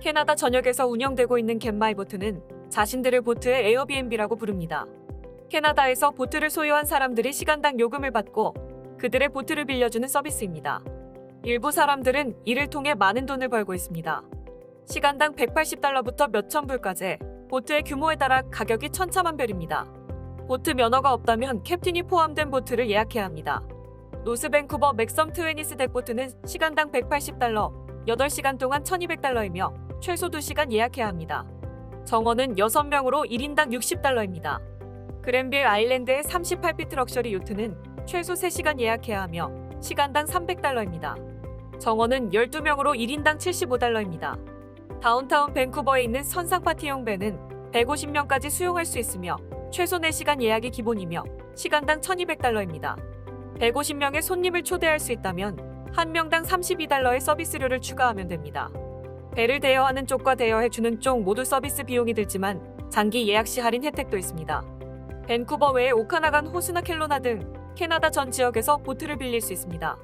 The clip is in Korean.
캐나다 전역에서 운영되고 있는 갯마이 보트는 자신들의 보트의 에어비앤비라고 부릅니다. 캐나다에서 보트를 소유한 사람들이 시간당 요금을 받고 그들의 보트를 빌려주는 서비스입니다. 일부 사람들은 이를 통해 많은 돈을 벌고 있습니다. 시간당 180달러부터 몇천 불까지 보트의 규모에 따라 가격이 천차만별입니다. 보트 면허가 없다면 캡틴이 포함된 보트를 예약해야 합니다. 노스밴쿠버 맥섬 트웨니스 덱보트는 시간당 180달러, 8시간 동안 1200달러이며 최소 2시간 예약해야 합니다. 정원은 6명으로 1인당 60달러입니다. 그랜빌 아일랜드의 38피트 럭셔리 요트는 최소 3시간 예약해야 하며 시간당 300달러입니다. 정원은 12명으로 1인당 75달러입니다. 다운타운 밴쿠버에 있는 선상 파티용 배는 150명까지 수용할 수 있으며 최소 4시간 예약이 기본이며 시간당 1200달러입니다. 150명의 손님을 초대할 수 있다면 한 명당 32달러의 서비스료를 추가하면 됩니다. 배를 대여하는 쪽과 대여해주는 쪽 모두 서비스 비용이 들지만 장기 예약 시 할인 혜택도 있습니다. 밴쿠버 외에 오카나간 호수나 켈로나 등 캐나다 전 지역에서 보트를 빌릴 수 있습니다.